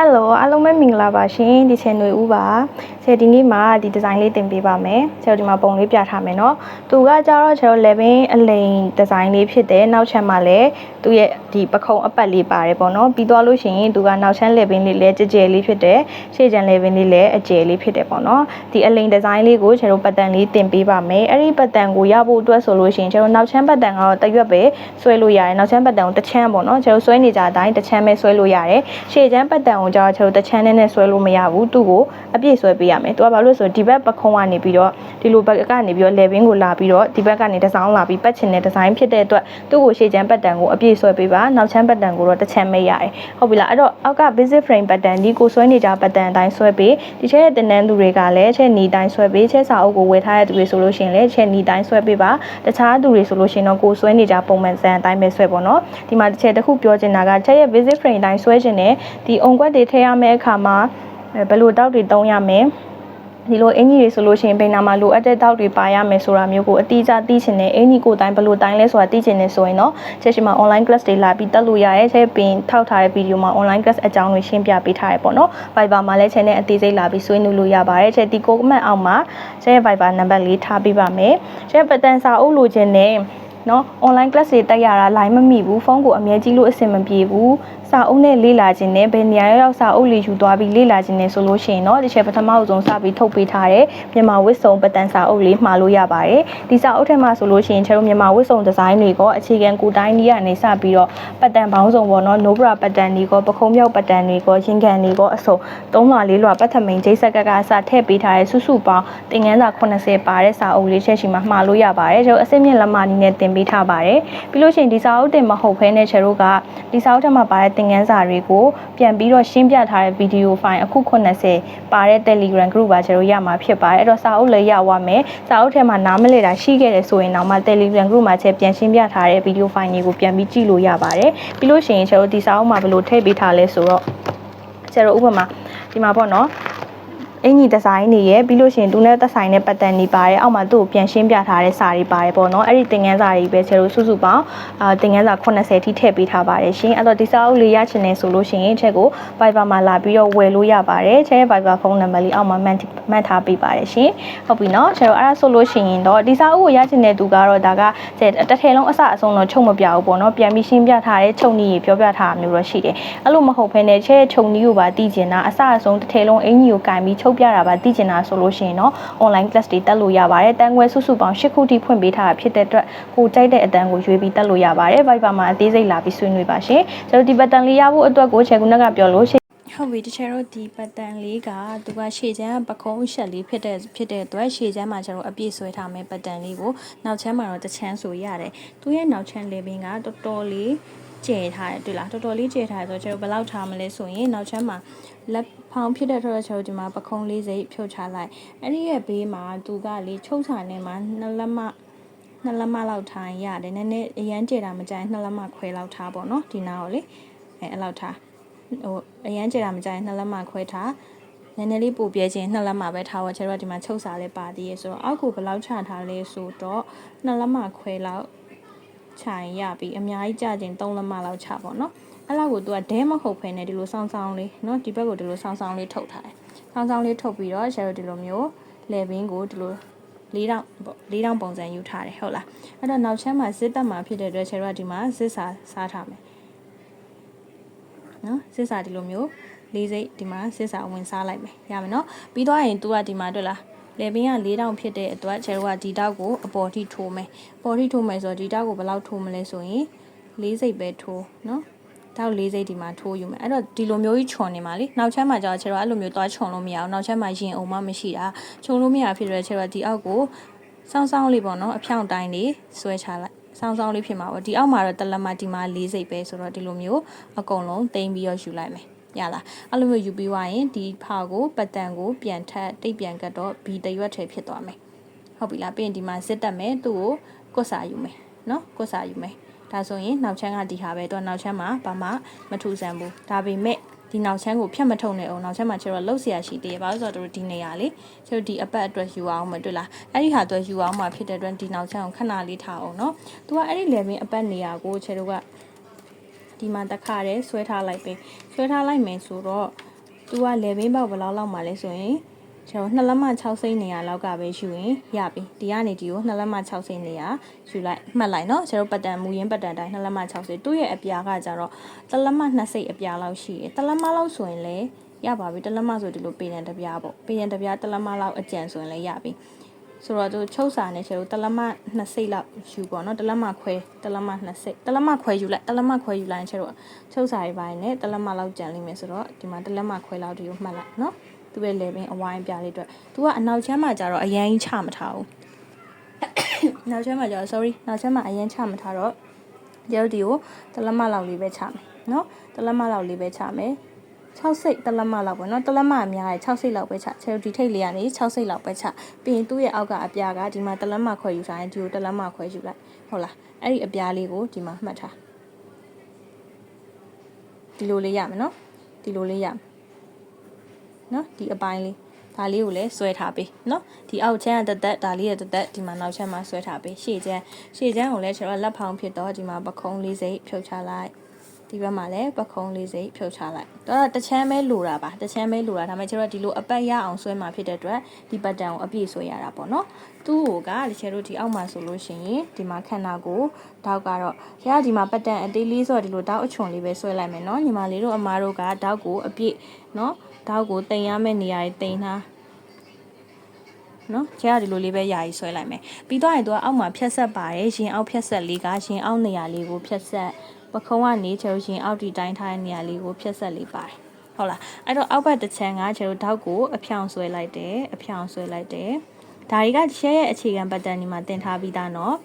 Hello အားလုံးပဲမင်္ဂလာပါရှင်ဒီချန်နယ်ဦးပါ ဆယ်ဒီနေ့မှာဒီဒီဇိုင်းလေးတင်ပေးပါမယ်ဆယ်ဒီမှာပုံလေးပြထားမယ်เนาะသူကကြတော့ကျွန်တော်11အလိန်ဒီဇိုင်းလေးဖြစ်တယ်နောက်ချမ်းမှာလည်းသူရဲ့ဒီပခုံးအပတ်လေးပါတယ်ပေါ့เนาะပြီးသွားလို့ရှိရင်သူကနောက်ချမ်း level လေးလည်းကြဲကြဲလေးဖြစ်တယ်ရှေ့ချမ်း level လေးလည်းအကျယ်လေးဖြစ်တယ်ပေါ့เนาะဒီအလိန်ဒီဇိုင်းလေးကိုကျွန်တော်ပတ်တန်လေးတင်ပေးပါမယ်အဲ့ဒီပတ်တန်ကိုရဖို့အတွက်ဆိုလို့ရှိရင်ကျွန်တော်နောက်ချမ်းပတ်တန်ကတော့တရွက်ပဲဆွဲလို့ရတယ်နောက်ချမ်းပတ်တန်ကိုတစ်ချမ်းပေါ့เนาะကျွန်တော်ဆွဲနေကြတဲ့အတိုင်းတစ်ချမ်းပဲဆွဲလို့ရတယ်ရှေ့ချမ်းပတ်တန်ကိုကျတော့ကျွန်တော်တစ်ချမ်းနဲ့နဲ့ဆွဲလို့မရဘူးသူ့ကိုအပြည့်ဆွဲပေးရ မယ်သူကဘာလို့လဲဆိုတော့ဒီဘက်ပခုံးကနေပြီးတော့ဒီလိုဘက်ကနေပြီးတော့ level ကိုလာပြီးတော့ဒီဘက်ကနေဒီဇိုင်းလာပြီးပတ်ချင်တဲ့ဒီဇိုင်းဖြစ်တဲ့အတွက်သူ့ကိုရှေ့ချမ်းပတ်တန်ကိုအပြည့်ဆွဲပေးပါနောက်ချမ်းပတ်တန်ကိုတော့တစ်ချမ်းပဲရတယ်ဟုတ်ပြီလားအဲ့တော့အောက်က basic frame ပတ်တန်ဒီကိုဆွဲနေကြပတ်တန်အတိုင်းဆွဲပေးဒီချက်ရဲ့တင်တန်းသူတွေကလည်းချက်နီတိုင်းဆွဲပေးချက်စာအုပ်ကိုဝယ်ထားတဲ့သူတွေဆိုလို့ရှိရင်လည်းချက်နီတိုင်းဆွဲပေးပါတခြားသူတွေဆိုလို့ရှိရင်တော့ကိုဆွဲနေကြပုံမှန်စံအတိုင်းပဲဆွဲပေါ့နော်ဒီမှာတစ်ချက်တစ်ခုပြောချင်တာကချက်ရဲ့ basic frame အတိုင်းဆွဲခြင်းနဲ့ဒီအုံကွက်တွေထည့်ရမယ့်အခါမှာအဲ ဘယ်လိုတောက်တွေတုံးရမယ်ဒီလိုအင်ကြီးတွေဆိုလို့ရှိရင်ဘယ်နာမှာလိုအပ်တဲ့တောက်တွေပါရမယ်ဆိုတာမျိုးကိုအတိအကျသိချင်တယ်အင်ကြီးကိုတိုင်းဘယ်လိုတိုင်းလဲဆိုတာသိချင်တယ်ဆိုရင်တော့ချက်ရှိမှာ online class တွေလာပြီးတက်လို့ရရဲ့ချက်ပင်ထောက်ထားတဲ့ဗီဒီယိုမှာ online class အကြောင်းတွေရှင်းပြပေးထားရပေါ့နော် Viber မှာလည်း channel အသေးစိတ်လာပြီးဆွေးနွေးလို့ရပါတယ်ချက်ဒီ comment အောက်မှာချက် Viber နံပါတ်လေးထားပေးပါမယ်ချက်ပတန်စာအုပ်လိုချင်တဲ့နော် online class တွေတက်ရတာ line မမိဘူးဖုန်းကိုအမြဲကြည့်လို့အဆင်မပြေဘူး စာအုပ်နဲ့လေ့လာခြင်းနဲ့ဘယ်နေရာရောက်စာအုပ်လေးယူသွားပြီးလေ့လာခြင်းနဲ့ဆိုလို့ရှိရင်တော့ဒီချက်ပထမအဆုံးစပြီးထုတ်ပေးထားတဲ့မြန်မာဝစ်စုံပတန်စာအုပ်လေးမှာလို့ရပါတယ်ဒီစာအုပ်ထဲမှာဆိုလို့ရှိရင်ချက်တို့မြန်မာဝစ်စုံဒီဇိုင်းတွေကအခြေခံကိုတိုင်းကြီးကနေစပြီးတော့ပတန်ပေါင်းစုံပေါ့နော် no bra ပတန်တွေကပခုံးမြောက်ပတန်တွေကရင်ကန်တွေကအစုံသုံးလွှာလေးလွှာပတ်ထမိန်ဂျိတ်ဆက်ကကအစထည့်ပေးထားတဲ့စုစုပေါင်းသင်ငန်းစာ80ပါတဲ့စာအုပ်လေးချက်ရှိမှမှာလို့ရပါတယ်ကျွန်တော်အစစ်မြင့်လက်မနီနဲ့တင်ပေးထားပါတယ်ပြီးလို့ရှိရင်ဒီစာအုပ်တင်မဟုတ်ဘဲနဲ့ချက်တို့ကဒီစာအုပ်ထဲမှာပါတဲ့သင်ငန်းစာတွေကိုပြန်ပြီးတော့ရှင်းပြထားတဲ့ဗီဒီယိုဖိုင်အခု80ပါတဲ့ Telegram group ပါကျွန်တော်ရမှာဖြစ်ပါတယ်အဲ့တော့စာအုပ်လည်းရသွားမယ်စာအုပ်ထဲမှာနားမလည်တာရှိခဲ့တယ်ဆိုရင်တော့မှ Telegram group မှာချက်ပြန်ရှင်းပြထားတဲ့ဗီဒီယိုဖိုင်တွေကိုပြန်ပြီးကြည့်လို့ရပါတယ်ပြီးလို့ရှိရင်ကျွန်တော်ဒီစာအုပ်မှာဘယ်လိုထည့်ပေးထားလဲဆိုတော့ကျွန်တော်ဥပမာဒီမှာပေါ့နော် အင်ကြီးဒီဇိုင်းတွေရဲ့ပြီးလို့ရှိရင်သူနဲ့သက်ဆိုင်တဲ့ပတ်တန်တွေပါတယ်အောက်မှာသူ့ကိုပြန်ရှင်းပြထားတဲ့စာတွေပါတယ်ပေါ့နော်အဲ့ဒီသင်ခန်းစာတွေပဲကျွန်တော်စုစုပေါင်းအာသင်ခန်းစာ80ထိထည့်ပေးထားပါတယ်ရှင်အဲ့တော့ဒီစာအုပ်လေးရချင်နေဆိုလို့ရှိရင်ချက်ကို Viber မှာလာပြီးတော့ဝယ်လို့ရပါတယ်ချက်ရဲ့ Viber ဖုန်းနံပါတ်လေးအောက်မှာမှတ်မှတ်ထားပေးပါတယ်ရှင်ဟုတ်ပြီနော်ကျွန်တော်အဲ့ဒါဆိုလို့ရှိရင်တော့ဒီစာအုပ်ကိုရချင်တဲ့သူကတော့ဒါကတစ်ထည်လုံးအစအဆုံးတော့ချုပ်မပြဘူးပေါ့နော်ပြန်ပြီးရှင်းပြထားတဲ့ချုပ်နည်းကြီးပြောပြထားတာမျိုးတော့ရှိတယ်အဲ့လိုမဟုတ်ဘဲနဲ့ချက်ရဲ့ချုပ်နည်းကိုပါသိကျင်တာအစအဆုံးတစ်ထည်လုံးအင်ကြီးကိုကင်ပြီးချုပ်ပြတာပါသိကျင်တာဆိုလို့ရှိရင်တော့ online class တွေတက်လို့ရပါတယ်တန်းခွဲစုစုပေါင်း၈ခုထိဖွင့်ပေးထားတာဖြစ်တဲ့အတွက်ကိုကြိုက်တဲ့အတန်းကိုရွေးပြီးတက်လို့ရပါတယ် Viber မှာအသေးစိတ်လာပြီးဆွေးနွေးပါရှင်ကျွန်တော်ဒီဘတ်တန်လေးရဖို့အတွက်ကိုချေကုနက်ကပြောလို့ရှိဟုတ်ပြီတချေတော့ဒီပတ်တန်လေးကသူကရှေ့ချမ်းပခုံးရှက်လေးဖြစ်တဲ့ဖြစ်တဲ့အတွက်ရှေ့ချမ်းမှာကျွန်တော်အပြည့်ဆွဲထားမယ်ပတ်တန်လေးကိုနောက်ချမ်းမှာတော့တစ်ချမ်းဆိုရတယ်သူရဲ့နောက်ချမ်းလေးပင်ကတော်တော်လေး ကျဲထားတယ်တွေ့လားတော်တော်လေးကျဲထားတယ်ဆိုတော့ကျွန်တော်ဘယ်လောက်ထားမလဲဆိုရင်နောက်ချမ်းမှာလက်ဖောင်ဖြစ်တဲ့အတွက်ကျွန်တော်ဒီမှာပခုံးလေးစိတ်ဖြုတ်ချလိုက်အဲ့ဒီရဲ့ဘေးမှာသူကလေချုပ်ချာနေမှာနှစ်လက်မနှစ်လက်မလောက်ထားရတယ်နည်းနည်းအရန်ကျဲတာမကြိုင်နှစ်လက်မခွဲလောက်ထားပေါ့နော်ဒီနားကိုလေအဲအဲ့လောက်ထားဟိုအရန်ကျတာမကြိုင်နှစ်လက်မခွဲထားနည်းနည်းလေးပိုပြဲခြင်းနှစ်လက်မပဲထားဝကျွန်တော်ဒီမှာချုပ်စာလေးပါသေးရဆိုတော့အောက်ကိုဘယ်လောက်ချထားလဲဆိုတော့နှစ်လက်မခွဲလောက် ချရင်ရပြီအများကြီးကြခြင်း3လမလောက်ချပေါ့နော်အဲ့လောက်ကိုသူကဒဲမဟုတ်ဖ ೇನೆ ဒီလိုဆောင်းဆောင်းလေးနော်ဒီဘက်ကိုဒီလိုဆောင်းဆောင်းလေးထုတ်ထားတယ်ဆောင်းဆောင်းလေးထုတ်ပြီးတော့ရှယ်ရိုဒီလိုမျိုးလေဘင်းကိုဒီလို၄တောင်ပေါ့၄တောင်ပုံစံယူထားတယ်ဟုတ်လားအဲ့တော့နောက်ချမ်းမှာစစ်တပ်မှာဖြစ်တဲ့အတွက်ရှယ်ရိုကဒီမှာစစ်စာစားထားမယ်နော်စစ်စာဒီလိုမျိုးလေးစိတ်ဒီမှာစစ်စာဝင်စားလိုက်မယ်ရမယ်နော်ပြီးတော့ရင် तू ကဒီမှာတွေ့လား လေဘင်းက၄တောင်ဖြစ်တဲ့အတွက်ကျဲတို့ကဒီတောက်ကိုအပေါ်ထိထိုးမယ်အပေါ်ထိထိုးမယ်ဆိုတော့ဒီတောက်ကိုဘယ်လောက်ထိုးမလဲဆိုရင်၄စိတ်ပဲထိုးနော်တောက်၄စိတ်ဒီမှာထိုးယူမယ်အဲ့တော့ဒီလိုမျိုးကြီးခြုံနေမှာလေနောက်ချမ်းမှာကျတော့ကျဲတော့အဲ့လိုမျိုးသွားခြုံလို့မရအောင်နောက်ချမ်းမှာရင်အောင်မှမရှိတာခြုံလို့မရဖြစ်တဲ့ကျဲတော့ဒီအောက်ကိုစောင်းစောင်းလေးပေါ့နော်အဖြောင့်တိုင်းလေးဆွဲချလိုက်ဆောင်းဆောင်းလေးဖြစ်မှာပေါ့ဒီအောက်မှာတော့တလက်မဒီမှာ၄စိတ်ပဲဆိုတော့ဒီလိုမျိုးအကုန်လုံးတင်ပြီးတော့ယူလိုက်မယ် ရလားအဲ့လိုမျိုးယူပြီးွားရင်ဒီဖာကိုပတ်တန်ကိုပြန်ထပ်တိတ်ပြန်ကတ်တော့ဘီတရွက်ထဲဖြစ်သွားမယ်ဟုတ်ပြီလားပြီးရင်ဒီမှာစစ်တက်မယ်သူ့ကိုကွတ်စာယူမယ်နော်ကွတ်စာယူမယ်ဒါဆိုရင်နောက်ချမ်းကဒီဟာပဲတော့နောက်ချမ်းမှာဘာမှမထူဆန်းဘူးဒါပေမဲ့ဒီနောက်ချမ်းကိုဖြတ်မထုံနဲ့အောင်နောက်ချမ်းမှာကျတော့လှုပ်เสียရှိသေးတယ်ဘာလို့ဆိုတော့တို့ဒီနေရာလေကျတို့ဒီအပတ်အတွက်ယူအောင်မတွေ့လားအဲ့ဒီဟာအတွက်ယူအောင်မှာဖြစ်တဲ့အတွက်ဒီနောက်ချမ်းကိုခဏလေးထားအောင်နော်သူကအဲ့ဒီ level အပတ်နေရာကိုကျတို့က ဒီမှာတခါတည်းဆွဲထားလိုက်ပဲဆွဲထားလိုက်မယ်ဆိုတော့ သူကလေဘင်းပေါက်ဘယ်လောက်လောက်မှလဲဆိုရင်ကျွန်တော်နှစ်လက်မ6စိမ့်နေရလောက်ကပဲယူရင်ရပြီဒီကနေဒီကိုနှစ်လက်မ6စိမ့်နေရယူလိုက်မှတ်လိုက်เนาะကျွန်တော်ပတ်တန်မူရင်းပတ်တန်တိုင်းနှစ်လက်မ6စိမ့်သူ့ရဲ့အပြာကကြတော့တစ်လက်မ2စိမ့်အပြာလောက်ရှိတယ်တစ်လက်မလောက်ဆိုရင်လည်းရပါပြီတစ်လက်မဆိုဒီလိုပေရန်တစ်ပြားပေါ့ပေရန်တစ်ပြားတစ်လက်မလောက်အကျန်ဆိုရင်လည်းရပြီ ဆိုတော့သူချုပ်စာနဲ့ချက်ကိုတလမ2စိတ်လောက်ယူပေါ့နော်တလမခွဲတလမ2စိတ်တလမခွဲယူလိုက်တလမခွဲယူလိုက်ရင်ချက်တော့ချုပ်စာတွေပိုင်းနဲ့တလမလောက်ကြံလိမ့်မယ်ဆိုတော့ဒီမှာတလမခွဲလောက်ဒီကိုမှတ်လိုက်နော်သူ့ရဲ့ level အဝိုင်းပြလေးအတွက်သူကအနောက်ချမ်းမှာကြတော့အရင်ချမထားဘူးနောက်ချမ်းမှာကြတော့ sorry နောက်ချမ်းမှာအရင်ချမထားတော့ရုပ်ဒီကိုတလမလောက်လေးပဲချမယ်နော်တလမလောက်လေးပဲချမယ် 6စိတ်တလက်မလောက်ပေါ့เนาะတလက်မအများကြီး6စိတ်လောက်ပဲချချယ်ဒီထိတ်လေးကနေ6စိတ်လောက်ပဲချပြီးရင်သူ့ရဲ့အောက်ကအပြားကဒီမှာတလက်မခွဲယူထားရင်ဒီကိုတလက်မခွဲယူလိုက်ဟုတ်လားအဲ့ဒီအပြားလေးကိုဒီမှာမှတ်ထားဒီလိုလေးရမယ်เนาะဒီလိုလေးရမယ်เนาะဒီအပိုင်းလေးဒါလေးကိုလည်းဆွဲထားပေးเนาะဒီအောက်ချမ်းကတသက်ဒါလေးရဲ့တသက်ဒီမှာနောက်ချမ်းမှာဆွဲထားပေးရှေ့ချမ်းရှေ့ချမ်းကိုလည်းကျွန်တော်လက်ဖောင်ဖြစ်တော့ဒီမှာပခုံးလေးစိတ်ဖြုတ်ချလိုက် ဒီဘက်မှာလည်းပခုံးလေးစိတ်ဖြုတ်ချလိုက်တော့တချမ်းပဲလိုတာပါတချမ်းပဲလိုတာဒါပေမဲ့ကျွန်တော်ဒီလိုအပတ်ရအောင်ဆွဲမှာဖြစ်တဲ့အတွက်ဒီပတ်တန်ကိုအပြည့်ဆွဲရတာပေါ့နော်သူ့ဟိုကတချဲတို့ဒီအောက်မှာဆိုလို့ရှိရင်ဒီမှာခန္ဓာကိုဓာတ်ကတော့ရဒီမှာပတ်တန်အသေးလေးဆိုတော့ဒီလိုဓာတ်အချွန်လေးပဲဆွဲလိုက်မယ်နော်ညီမလေးတို့အမားတို့ကဓာတ်ကိုအပြည့်နော်ဓာတ်ကိုတင်ရမယ့်နေရာတွေတင်ထားနော်ကျဲကဒီလိုလေးပဲယာယီဆွဲလိုက်မယ်ပြီးတော့ရင်သူကအောက်မှာဖြတ်ဆက်ပါတယ်ရင်အောက်ဖြတ်ဆက်လေးကရင်အောက်နေရာလေးကိုဖြတ်ဆက် ပခုံးကနေကျဲရင်အောက်ဒီတိုင်းထားတဲ့နေရာလေးကိုဖြတ်ဆက်လေးပါတယ်ဟုတ်လားအဲ့တော့အောက်ဘက်တစ်ချမ်းကကျဲတို့တောက်ကိုအဖြောင်ဆွဲလိုက်တယ်အဖြောင်ဆွဲလိုက်တယ်ဒါတွေကရှဲရဲ့အခြေခံပတ်တန်ဒီမှာတင်ထားပြီးသားနော်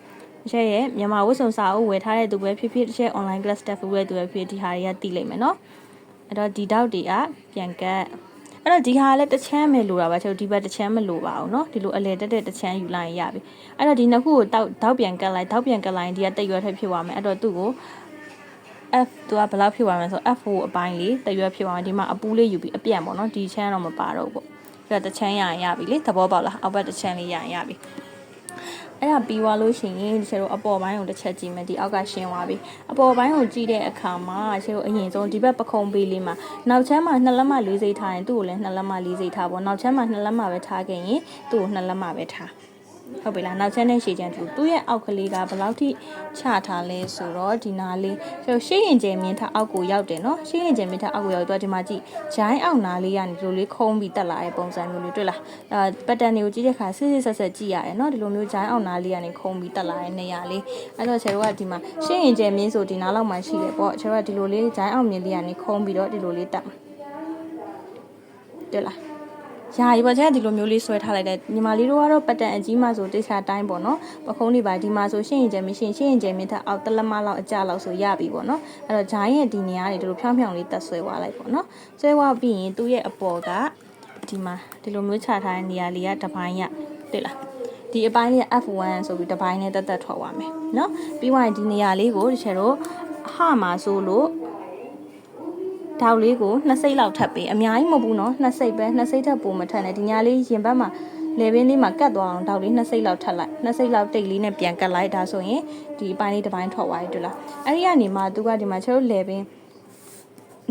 ရှဲရဲ့မြန်မာဝတ်စုံစာအုပ်ဝယ်ထားတဲ့သူပဲဖြစ်ဖြစ်ရှဲ online class stuff ဝယ်သူပဲဖြစ်ဒီဟာတွေကတည်လိမ့်မယ်နော်အဲ့တော့ဒီတောက်တွေကပြန်ကတ်အဲ့တော့ဒီဟာလည်းတစ်ချမ်းပဲလိုတာပါကျွန်တော်ဒီဘက်တစ်ချမ်းမလိုပါဘူးเนาะဒီလိုအလဲတက်တဲ့တစ်ချမ်းယူလိုက်ရင်ရပြီအဲ့တော့ဒီနှစ်ခုကိုတောက်တောက်ပြန်ကတ်လိုက်တောက်ပြန်ကတ်လိုက်ဒီကတိတ်ရွက်ထက်ဖြစ်သွားမယ်အဲ့တော့သူ့ကို F သူကဘယ်လောက်ဖြစ်သွားမလဲဆို F4 အပိုင်းလေးတရွက်ဖြစ်သွားမယ်ဒီမှာအပူးလေးယူပြီးအပြန့်ပေါ့နော်ဒီချမ်းတော့မပါတော့ဘူးပေါ့အဲ့တော့တစ်ချမ်းရရင်ရပြီလေသဘောပေါက်လားအောက်ဘက်တစ်ချမ်းလေးရရင်ရပြီအဲ့ဒါပြီးသွားလို့ရှိရင်ဒီချက်တို့အပေါ်ပိုင်းကိုတစ်ချက်ကြည့်မယ်ဒီအောက်ကရှင်းသွားပြီအပေါ်ပိုင်းကိုကြည့်တဲ့အခါမှာချက်တို့အရင်ဆုံးဒီဘက်ပခုံးပေးလေးမှာနောက်ချမ်းမှာနှစ်လက်မလေးစိတ်ထားရင်သူ့ကိုလည်းနှစ်လက်မလေးစိတ်ထားပေါ့နောက်ချမ်းမှာနှစ်လက်မပဲထားခဲ့ရင်သူ့ကိုနှစ်လက်မပဲထား ဟုတ်ပြီလားနောက်ချက်နဲ့ရှည်ချမ်းသူသူ့ရဲ့အောက်ကလေးကဘယ်လောက်ထိချထားလဲဆိုတော့ဒီနာလေးဆိုရှေ့ရင်ကျယ်မြင့်ထားအောက်ကိုရောက်တယ်နော်ရှေ့ရင်ကျယ်မြင့်ထားအောက်ကိုရောက်တော့ဒီမှာကြည့်ဂျိုင်းအောက်နာလေးကနေဒီလိုလေးခုံးပြီးတက်လာတဲ့ပုံစံမျိုးလေးတွေ့လားအဲပတ်တန်တွေကိုကြည့်တဲ့အခါစစ်စစ်ဆက်ဆက်ကြည့်ရတယ်နော်ဒီလိုမျိုးဂျိုင်းအောက်နာလေးကနေခုံးပြီးတက်လာတဲ့နေရာလေးအဲ့တော့ဆယ်တို့ကဒီမှာရှေ့ရင်ကျယ်မြင့်ဆိုဒီနားလောက်မှရှိတယ်ပေါ့ဆယ်တို့ကဒီလိုလေးဂျိုင်းအောက်မြင့်လေးကနေခုံးပြီးတော့ဒီလိုလေးတက်တွေ့လား ယာရီပေါ့ကျန်ဒီလိုမျိုးလေးဆွဲထားလိုက်တဲ့ညီမလေးတို့ကတော့ပတ်တန်အကြီးမှဆိုတိချာတိုင်းပေါ့နော်ပခုံးတွေပါဒီမှာဆိုရှင်းရင်ကျမရှင်းရှင်းရင်ကျမြထအောက်တလက်မလောက်အကြလောက်ဆိုရပြီပေါ့နော်အဲ့တော့ဂျိုင်းရဲ့ဒီနေရာနေဒီလိုဖြောင်းဖြောင်းလေးတက်ဆွဲသွားလိုက်ပေါ့နော်ဆွဲသွားပြီးရင်သူ့ရဲ့အပေါ်ကဒီမှာဒီလိုမျိုးချထားတဲ့နေရာလေးကတစ်ပိုင်းရတွေ့လားဒီအပိုင်းလေး F1 ဆိုပြီးတစ်ပိုင်းနဲ့တက်တက်ထွက်သွားမယ်เนาะပြီးသွားရင်ဒီနေရာလေးကိုဒီချက်တော့ဟမှာဆိုလို့ ဒေါက်လေးကိုနှစ်စိတ်လောက်ထပ်ပေးအများကြီးမဟုတ်ဘူးနော်နှစ်စိတ်ပဲနှစ်စိတ်ထပ်ပိုမထပ်နဲ့ဒီညာလေးရင်ဘက်မှာလေပင်လေးမှာကတ်သွားအောင်ဒေါက်လေးနှစ်စိတ်လောက်ထပ်လိုက်နှစ်စိတ်လောက်တိတ်လေးနဲ့ပြန်ကတ်လိုက်ဒါဆိုရင်ဒီအပိုင်းလေးတစ်ပိုင်းထွက်သွားပြီတူလားအဲ့ဒီကနေမှသူကဒီမှာချေတို့လေပင်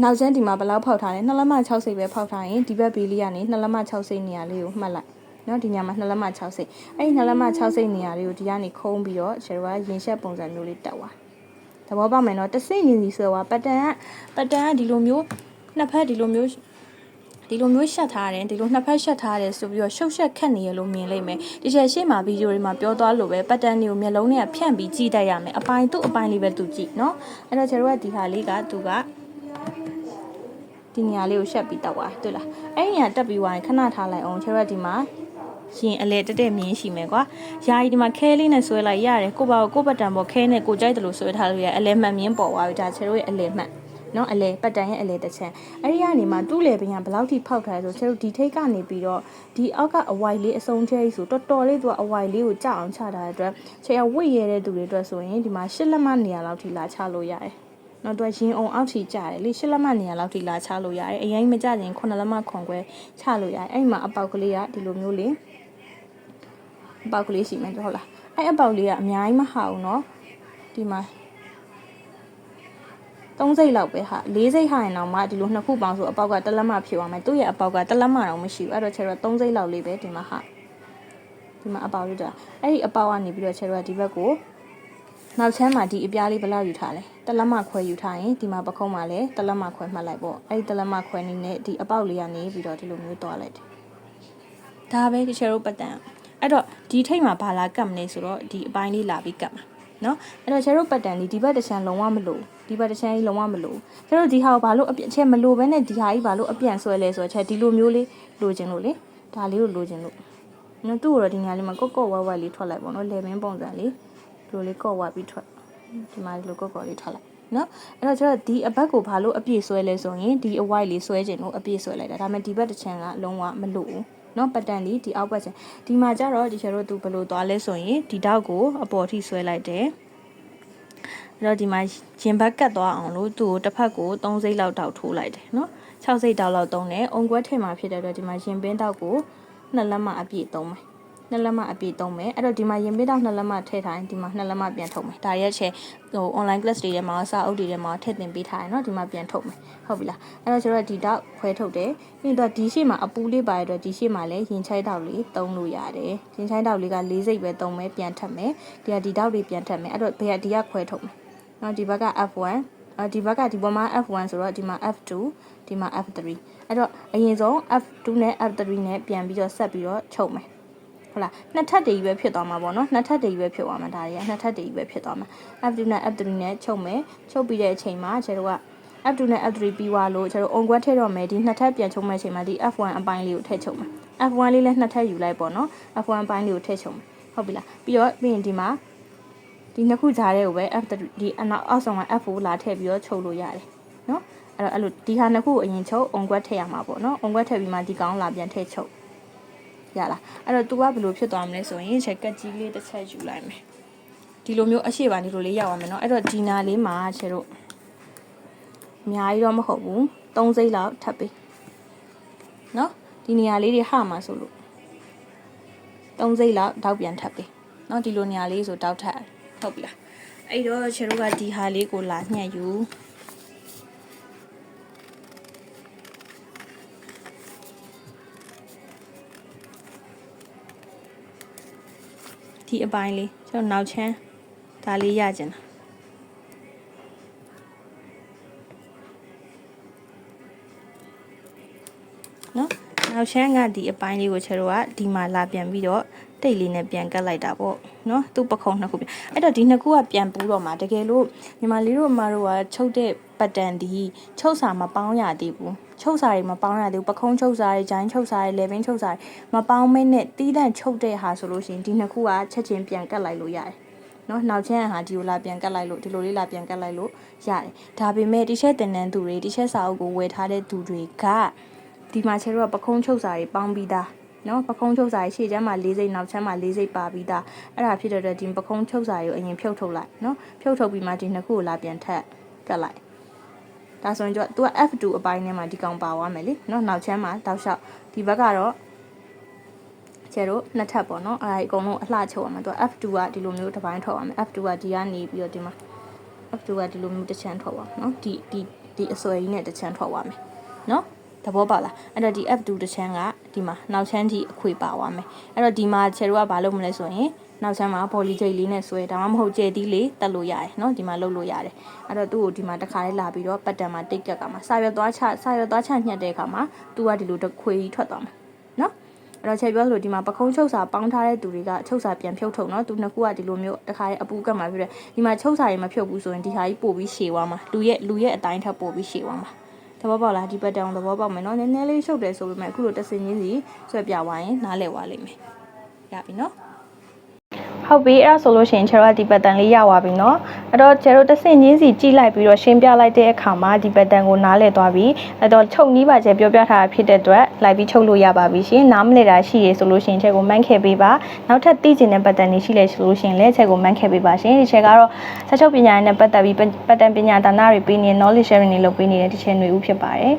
နောက်ကျန်းဒီမှာဘလောက်ဖောက်ထားလဲနှစ်လက်မ6စိတ်ပဲဖောက်ထားရင်ဒီဘက်ဘေးလေးကနေနှစ်လက်မ6စိတ်နေရာလေးကိုမှတ်လိုက်နော်ဒီညမှာနှစ်လက်မ6စိတ်အဲ့ဒီနှစ်လက်မ6စိတ်နေရာလေးကိုဒီကနေခုံးပြီးတော့ချေတို့ကရင်ရှက်ပုံစံမျိုးလေးတက်သွား သဘောပေါက်မယ်နော်တစ်စိတ်ရင်စီဆွဲသွားပတ်တန်ကပတ်တန်ကဒီလိုမျိုးနှစ်ဖက်ဒီလိုမျိုးဒီလိုမျိုးရှက်ထားတယ်ဒီလိုနှစ်ဖက်ရှက်ထားတယ်ဆိုပြီးတော့ရှုပ်ရှက်ခက်နေရလို့မြင်လိမ့်မယ်ဒီချက်ရှေ့မှာဗီဒီယိုတွေမှာပြောသွားလို့ပဲပတ်တန်တွေကိုမျက်လုံးနဲ့ဖြန့်ပြီးကြည့်တတ်ရမယ်အပိုင်းသူ့အပိုင်းလေးပဲသူကြည့်နော်အဲ့တော့ကျတို့ကဒီဟာလေးကသူကဒီနေရာလေးကိုရှက်ပြီးတောက်သွားတွေ့လားအဲ့ဒီနေရာတက်ပြီးသွားရင်ခဏထားလိုက်အောင်ကျတို့ကဒီမှာ ရင်အလဲတက်တက်မြင်းရှိမယ်ကွာ။ယာယီဒီမှာခဲလေးနဲ့ဆွဲလိုက်ရတယ်။ကိုပါကိုကိုပတ်တန်ပေါ်ခဲနဲ့ကိုကြိုက်တယ်လို့ဆွဲထားလို့ရအလဲမှန်မြင်းပေါ်သွားပြီဒါချေတို့ရဲ့အလဲမှန်။နော်အလဲပတ်တန်ရဲ့အလဲတစ်ချက်။အဲ့ဒီကနေမှတူးလေပင်ကဘယ်လောက်ထိဖောက်ထားလဲဆိုချေတို့ဒီထိတ်ကနေပြီးတော့ဒီအောက်ကအဝိုင်လေးအစုံချဲဆိုတော်တော်လေးသူကအဝိုင်လေးကိုကြောက်အောင်ချထားတဲ့အတွက်ချေရဝိတ်ရတဲ့သူတွေအတွက်ဆိုရင်ဒီမှာရှစ်လက်မနေရာလောက်ထိလာချလို့ရတယ်။နောက်တော့ရင်အောင်အောက်ထိကြတယ်လေရှစ်လက်မနေရာလောက်ထိလာချလို့ရတယ်အရင်မကြရင်ခုနှစ်လက်မခွန်ခွဲချလို့ရတယ်အဲ့မှာအပေါက်ကလေးကဒီလိုမျိုးလေး အပေါက်ကလေးရှိမယ်ဟုတ်လားအဲ့အပေါက်လေးကအများကြီးမဟာဘူးเนาะဒီမှာသ 3စိတ်လောက်ပဲဟာ4စိတ်ဟာရင်တော့မှဒီလိုနှစ်ခုပေါင်းဆိုအပေါက်ကတစ်လက်မဖြစ်သွားမယ်သူ့ရဲ့အပေါက်ကတစ်လက်မတော့မရှိဘူးအဲ့တော့ချေတော့3စိတ်လောက်လေးပဲဒီမှာဟာဒီမှာအပေါက်လေးတာအဲ့ဒီအပေါက်ကနေပြီးတော့ချေတော့ဒီဘက်ကိုနောက်ချမ်းမှာဒီအပြားလေးဘယ်လောက်ယူထားလဲတစ်လက်မခွဲယူထားရင်ဒီမှာပခုံးမှာလည်းတစ်လက်မခွဲမှတ်လိုက်ပေါ့အဲ့ဒီတစ်လက်မခွဲနေနဲ့ဒီအပေါက်လေးကနေပြီးတော့ဒီလိုမျိုးတွားလိုက်တယ်ဒါပဲဒီချေတော့ပတ်တန် အဲ့တော့ဒီထိတ်မှာဘာလာကတ်မလဲဆိုတော့ဒီအပိုင်းလေးလာပြီးကတ်မှာနော်အဲ့တော့ကျတို့ပတ်တန်ဒီဒီဘက်တစ်ချမ်းလုံးဝမလို့ဒီဘက်တစ်ချမ်းကြီးလုံးဝမလို့ကျတို့ဒီဟာကိုဘာလို့အပြည့်အချက်မလို့ဘဲနဲ့ဒီဟာကြီးဘာလို့အပြန်ဆွဲလဲဆိုတော့ချက်ဒီလိုမျိုးလေးလိုချင်လို့လေဒါလေးကိုလိုချင်လို့နော်သူ့ကိုတော့ဒီညာလေးမှာကော့ကော့ဝက်ဝက်လေးထွက်လိုက်ပေါ့နော်လေဘင်းပုံစံလေးဒီလိုလေးကော့ဝက်ပြီးထွက်ဒီမှာဒီလိုကော့ကော့လေးထွက်လိုက်နော်အဲ့တော့ကျတော့ဒီအဘက်ကိုဘာလို့အပြည့်ဆွဲလဲဆိုရင်ဒီအဝိုက်လေးဆွဲချင်လို့အပြည့်ဆွဲလိုက်တာဒါပေမဲ့ဒီဘက်တစ်ချမ်းကလုံးဝမလို့ဘူး နော်ပတ်တန်ဒီဒီအောက်ဘက်ချမ်းဒီမှာကျတော့ဒီကျတော့သူဘယ်လိုသွားလဲဆိုရင်ဒီတောက်ကိုအပေါ်ထိဆွဲလိုက်တယ်အဲ့တော့ဒီမှာရင်ဘတ်ကတ်သွားအောင်လို့သူ့ကိုတစ်ဖက်ကို3စိတ်လောက်တောက်ထိုးလိုက်တယ်နော်6စိတ်တောက်လောက်သုံးတယ်အုံကွက်ထဲမှာဖြစ်တဲ့အတွက်ဒီမှာရင်ပင်းတောက်ကိုနှစ်လက်မအပြည့်သုံးမယ် နှစ်လက်မအပြည့်သုံးမယ်အဲ့တော့ဒီမှာရင်ပင်းတောက်နှစ်လက်မထည့်ထားရင်ဒီမှာနှစ်လက်မပြန်ထုတ်မယ်ဒါရဲ့ချက်ဟို online class တွေထဲမှာစာအုပ်တွေထဲမှာထည့်သင်ပေးထားရင်เนาะဒီမှာပြန်ထုတ်မယ်ဟုတ်ပြီလားအဲ့တော့ကျွန်တော်ဒီတောက်ခွဲထုတ်တယ်ပြီးတော့ဒီရှေ့မှာအပူလေးပါရတော့ဒီရှေ့မှာလည်းရင်ချိုက်တောက်လေးသုံးလို့ရတယ်ရင်ချိုက်တောက်လေးက၄စိတ်ပဲသုံးမယ်ပြန်ထပ်မယ်ဒီကဒီတောက်တွေပြန်ထပ်မယ်အဲ့တော့ဘယ်ကဒီကခွဲထုတ်မယ် နော်ဒီဘက်က F1 အဲဒီဘက်ကဒီပေါ်မှာ F1 ဆိုတော့ဒီမှာ F2 ဒီမှာ F3 အဲ့တော့အရင်ဆုံး F2 နဲ့ F3 နဲ့ပြန်ပြီးတော့ဆက်ပြီးတော့ချုပ်မယ် ဟုတ်လားနှစ်ထပ်တည်းကြီးပဲဖြစ်သွားမှာပေါ့နော်နှစ်ထပ်တည်းကြီးပဲဖြစ်သွားမှာဒါတွေကနှစ်ထပ်တည်းကြီးပဲဖြစ်သွားမှာ F2 နဲ့ F3 နဲ့ချုပ်မယ်ချုပ်ပြီးတဲ့အချိန်မှာကျတို့က F2 နဲ့ F3 ပြီးသွားလို့ကျတို့ on quest ထည့်တော့မယ်ဒီနှစ်ထပ်ပြန်ချုပ်မဲ့အချိန်မှာဒီ F1 အပိုင်းလေးကိုထည့်ချုပ်မယ် F1 လေးလည်းနှစ်ထပ်ယူလိုက်ပေါ့နော် F1 အပိုင်းလေးကိုထည့်ချုပ်မယ်ဟုတ်ပြီလားပြီးတော့ပြီးရင်ဒီမှာဒီနှစ်ခုကြားထဲကိုပဲ F3 ဒီအနောက်အောက်ဆောင်က F4 လာထည့်ပြီးတော့ချုပ်လို့ရတယ်နော်အဲ့တော့အဲ့လိုဒီဟာနှစ်ခုကိုအရင်ချုပ် on quest ထည့်ရမှာပေါ့နော် on quest ထည့်ပြီးမှဒီကောင်လာပြန်ထည့်ချုပ် ရလားအဲ့တော့ तू ကဘယ်လိုဖြစ်သွားမလဲဆိုရင်ချက်ကက်ကြီးလေးတစ်ချက်ယူလိုက်မယ်ဒီလိုမျိုးအရှိပါဒီလိုလေးရောက်အောင်မယ်နော်အဲ့တော့ဒီနာလေးမှာချေတို့အများကြီးတော့မဟုတ်ဘူး၃စိတ်လောက်ထပ်ပေးနော်ဒီနေရာလေးတွေဟမှာဆိုလို့၃စိတ်လောက်တောက်ပြန်ထပ်ပေးနော်ဒီလိုနေရာလေးဆိုတောက်ထပ်ဟုတ်ပြီလားအဲ့တော့ချေတို့ကဒီဟာလေးကိုလာညှက်ယူ ဒီအပိုင်းလေးကျွန်တော်နောက်ချမ်းဒါလေးရကျင်တာ နော်နောက်ချမ်းကဒီအပိုင်းလေးကိုချေတို့ကဒီမှာလာပြန်ပြီးတော့တိတ်လေးနဲ့ပြန်ကတ်လိုက်တာပေါ့နော်သူ့ပခုံးနှစ်ခုပြန်အဲ့တော့ဒီနှစ်ခုကပြန်ပူးတော့မှာတကယ်လို့ညီမလေးတို့အမတို့ကချုပ်တဲ့ပတ်တန်ဒီချုပ်စာမပေါင်းရသေးဘူးချုပ်စာတွေမပေါင်းရသေးဘူးပခုံးချုပ်စာတွေဂျိုင်းချုပ်စာတွေလေဘင်းချုပ်စာတွေမပေါင်းမဲနဲ့တီးတန့်ချုပ်တဲ့ဟာဆိုလို့ရှိရင်ဒီနှစ်ခုကချက်ချင်းပြန်ကတ်လိုက်လို့ရတယ်နော်နောက်ချမ်းဟာဒီလိုလာပြန်ကတ်လိုက်လို့ဒီလိုလေးလာပြန်ကတ်လိုက်လို့ရတယ်ဒါပေမဲ့တီရှက်တင်တန်းသူတွေတီရှက်စာအုပ်ကိုဝယ်ထားတဲ့သူတွေက ဒီမှာချဲတော့ပခုံးချုပ်စာတွေပေါင်းပြီးသားနော်ပခုံးချုပ်စာရေးရှေ့ချမ်းမှာ၄စိတ်နောက်ချမ်းမှာ၄စိတ်ပါပြီးသားအဲ့ဒါဖြစ်တဲ့အတွက်ဒီပခုံးချုပ်စာရေးကိုအရင်ဖြုတ်ထုတ်လိုက်နော်ဖြုတ်ထုတ်ပြီးမှဒီနှစ်ခုကိုလာပြန်ထပ်ကတ်လိုက်ဒါဆိုရင်ကျတော့ तू က F2 အပိုင်းထဲမှာဒီကောင်ပါသွားမယ်လေနော်နောက်ချမ်းမှာတောက်လျှောက်ဒီဘက်ကတော့ကျဲတို့နှစ်ထပ်ပေါ့နော်အဲ့ဒါအကုန်လုံးအလှချုပ်ရမှာ तू F2 ကဒီလိုမျိုးတစ်ပိုင်းထုတ်ရမယ် F2 ကဒီကနေပြီးတော့ဒီမှာ F2 ကဒီလိုမျိုးတစ်ချမ်းထုတ်ပါနော်ဒီဒီဒီအစွဲကြီးနဲ့တစ်ချမ်းထုတ်ပါမယ်နော် သဘောပေါက်လားအဲ့တော့ဒီ F2 တစ်ချမ်းကဒီမှာနောက်ချမ်းထိအခွေပါသွားမယ်အဲ့တော့ဒီမှာခြေတို့ကဘာလုပ်မလဲဆိုရင်နောက်ချမ်းမှာဘော်လီဂျိတ်လေးနဲ့ဆွဲဒါမှမဟုတ်ကြဲသီးလေးတက်လို့ရတယ်เนาะဒီမှာလုပ်လို့ရတယ်အဲ့တော့သူ့ကိုဒီမှာတစ်ခါလေးလာပြီးတော့ပတ်တန်မှာတိတ်ကက်ကမှာစာရွက်သွားချစာရွက်သွားချညှက်တဲ့အခါမှာသူကဒီလိုတစ်ခွေကြီးထွက်သွားမှာเนาะအဲ့တော့ချက်ပြောလို့ဒီမှာပခုံးချုပ်စာပေါင်းထားတဲ့သူတွေကချုပ်စာပြန်ဖြုတ်ထုတ်เนาะသူနှစ်ခုကဒီလိုမျိုးတစ်ခါလေးအပူကတ်မှာပြတဲ့ဒီမှာချုပ်စာတွေမဖြုတ်ဘူးဆိုရင်ဒီဟာကြီးပို့ပြီးရှည်သွားမှာလူရဲ့လူရဲ့အတိုင်းထပ်ပို့ပြီးရှည်သွားမှာ သဘောပေါက်လားဒီပတ်တန်သဘောပေါက်မယ်နော်နည်းနည်းလေးရှုပ်တယ်ဆိုပေမဲ့အခုလိုတဆင်ချင်းစီဆွဲပြသွားရင်နားလည်သွားလိမ့်မယ်ရပြီနော် ဟုတ်ပြီအဲ့ဒါဆိုလို့ရှိရင်ကျတော့ဒီပတ်တန်လေးရပါပြီเนาะအဲ့တော့ကျတော့တဆင့်ချင်းစီကြည့်လိုက်ပြီးတော့ရှင်းပြလိုက်တဲ့အခါမှာဒီပတ်တန်ကိုနားလည်သွားပြီအဲ့တော့ချုပ်နီးပါကျပြောပြထားတာဖြစ်တဲ့အတွက်လိုက်ပြီးချုပ်လို့ရပါပြီရှင်နားမလည်တာရှိရဆိုလို့ရှိရင်ချက်ကိုမှန်းခဲ့ပေးပါနောက်ထပ်သိချင်တဲ့ပတ်တန်တွေရှိလဲဆိုလို့ရှိရင်လည်းချက်ကိုမှန်းခဲ့ပေးပါရှင်ဒီချက်ကတော့ဆက်ချုပ်ပညာရေးနဲ့ပတ်သက်ပြီးပတ်တန်ပညာဒါနတွေပေးနေ knowledge sharing တွေလုပ်ပေးနေတဲ့ဒီချက်ຫນွေဦးဖြစ်ပါတယ်